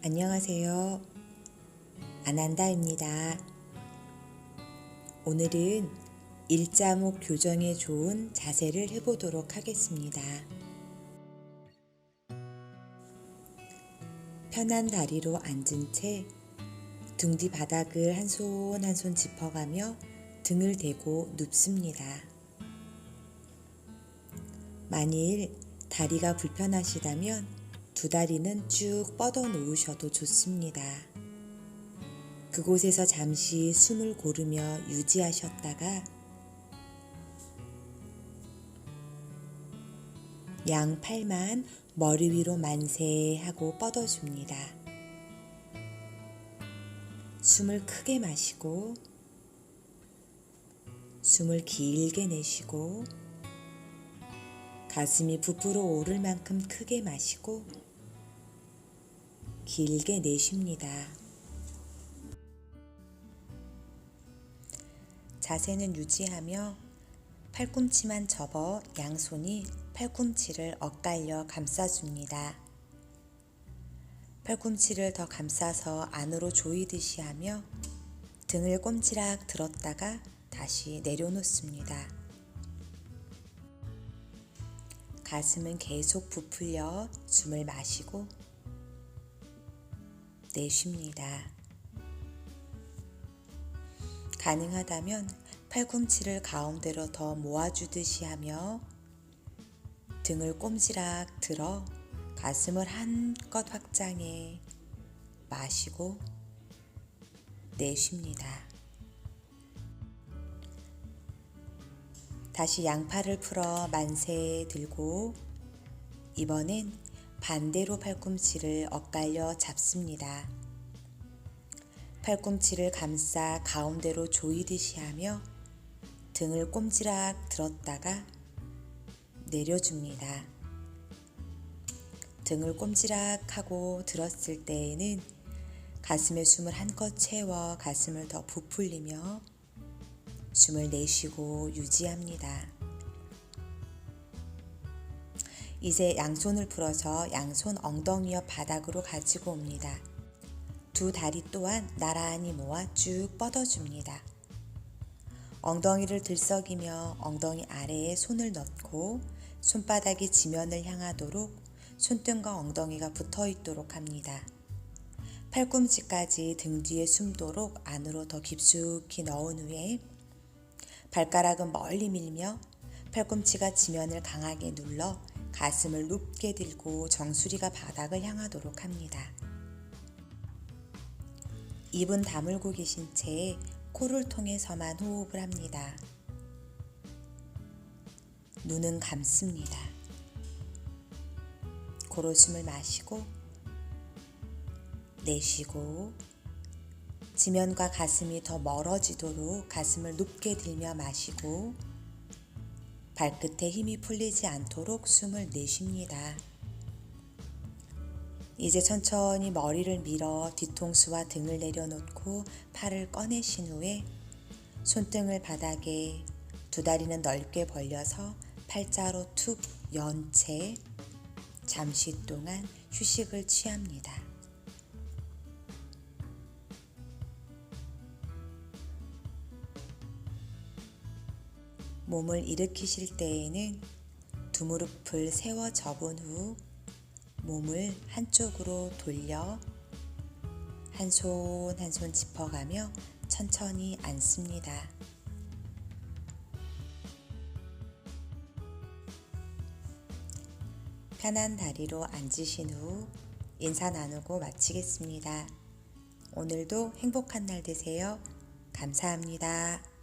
안녕하세요. 아난다입니다. 오늘은 일자목 교정에 좋은 자세를 해보도록 하겠습니다. 편한 다리로 앉은 채 등 뒤 바닥을 한 손 한 손 짚어가며 등을 대고 눕습니다. 만일 다리가 불편하시다면 두 다리는 쭉 뻗어 놓으셔도 좋습니다. 그곳에서 잠시 숨을 고르며 유지하셨다가 양 팔만 머리 위로 만세 하고 뻗어줍니다. 숨을 크게 마시고 숨을 길게 내쉬고 가슴이 부풀어 오를 만큼 크게 마시고 길게 내쉽니다. 자세는 유지하며 팔꿈치만 접어 양손이 팔꿈치를 엇갈려 감싸줍니다. 팔꿈치를 더 감싸서 안으로 조이듯이 하며 등을 꼼지락 들었다가 다시 내려놓습니다. 가슴은 계속 부풀려 숨을 마시고 내쉽니다. 가능하다면 팔꿈치를 가운데로 더 모아주듯이 하며 등을 꼼지락 들어 가슴을 한껏 확장해 마시고 내쉽니다. 다시 양팔을 풀어 만세 들고 이번엔 반대로 팔꿈치를 엇갈려 잡습니다. 팔꿈치를 감싸 가운데로 조이듯이 하며 등을 꼼지락 들었다가 내려줍니다. 등을 꼼지락 하고 들었을 때에는 가슴에 숨을 한껏 채워 가슴을 더 부풀리며 숨을 내쉬고 유지합니다. 이제 양손을 풀어서 양손 엉덩이 옆 바닥으로 가지고 옵니다. 두 다리 또한 나란히 모아 쭉 뻗어줍니다. 엉덩이를 들썩이며 엉덩이 아래에 손을 넣고 손바닥이 지면을 향하도록 손등과 엉덩이가 붙어 있도록 합니다. 팔꿈치까지 등 뒤에 숨도록 안으로 더 깊숙이 넣은 후에 발가락은 멀리 밀며 팔꿈치가 지면을 강하게 눌러 가슴을 높게 들고 정수리가 바닥을 향하도록 합니다. 입은 다물고 계신 채 코를 통해서만 호흡을 합니다. 눈은 감습니다. 고로 숨을 마시고 내쉬고 지면과 가슴이 더 멀어지도록 가슴을 높게 들며 마시고 발끝에 힘이 풀리지 않도록 숨을 내쉽니다. 이제 천천히 머리를 밀어 뒤통수와 등을 내려놓고 팔을 꺼내신 후에 손등을 바닥에 두 다리는 넓게 벌려서 팔자로 툭 연 채 잠시 동안 휴식을 취합니다. 몸을 일으키실 때에는 두 무릎을 세워 접은 후 몸을 한쪽으로 돌려 한 손 한 손 짚어가며 천천히 앉습니다. 편한 다리로 앉으신 후 인사 나누고 마치겠습니다. 오늘도 행복한 날 되세요. 감사합니다.